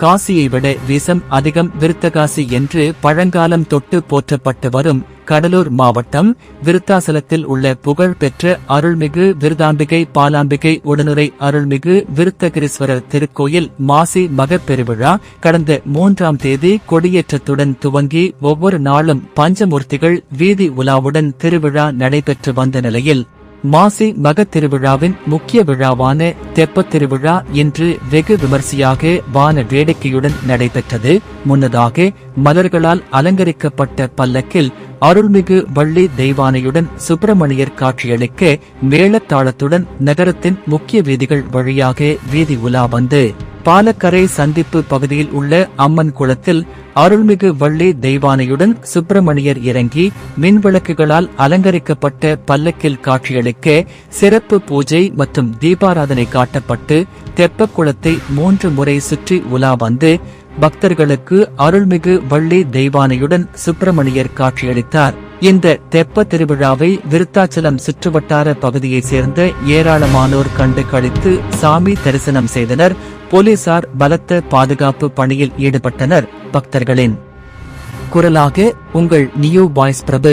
காசியை விட வீசம் அதிகம் விருத்தகாசி என்று பழங்காலம் தொட்டு போற்றப்பட்டு வரும் கடலூர் மாவட்டம் விருத்தாசலத்தில் உள்ள புகழ்பெற்ற அருள்மிகு விருதாம்பிகை பாலாம்பிகை உடனுரை அருள்மிகு விருத்தகிரீஸ்வரர் திருக்கோயில் மாசி மகப்பெருவிழா கடந்த மூன்றாம் தேதி கொடியேற்றத்துடன் துவங்கி ஒவ்வொரு நாளும் பஞ்சமூர்த்திகள் வீதி உலாவுடன் திருவிழா நடைபெற்று வந்த நிலையில் மாசி மகத் திருவிழாவின் முக்கிய விழாவான தெப்பத் திருவிழா இன்று வெகு விமர்சையாக வான வேடிக்கையுடன் நடைபெற்றது. முன்னதாக மலர்களால் அலங்கரிக்கப்பட்ட பல்லக்கில் அருள்மிகு வள்ளி தெய்வானையுடன் சுப்பிரமணியர் காட்சியளிக்க மேளத்தாளத்துடன் நகரத்தின் முக்கிய வீதிகள் வழியாக வீதி உலா வந்து. பாலக்கரை சந்திப்பு பகுதியில் உள்ள அம்மன் குளத்தில் அருள்மிகு வள்ளி தெய்வானையுடன் சுப்பிரமணியர் இறங்கி மின்விளக்குகளால் அலங்கரிக்கப்பட்ட பல்லக்கில் காட்சியளிக்க சிறப்பு பூஜை மற்றும் தீபாராதனை காட்டப்பட்டு தெப்பக்குளத்தை மூன்று முறை சுற்றி உலா வந்து பக்தர்களுக்கு அருள்மிகு வள்ளி தெய்வானையுடன் சுப்பிரமணியர் காட்சியளித்தார். இந்த தெப்ப திருவிழாவை விருத்தாச்சலம் சுற்றுவட்டார பகுதியைச் சேர்ந்த ஏராளமானோர் கண்டு கழித்து சாமி தரிசனம் செய்தனர் போலீசார் பலத்த பாதுகாப்பு பணியில் ஈடுபட்டனர் பக்தர்களின். குரலாக உங்கள் நியூ பாய்ஸ் பிரபு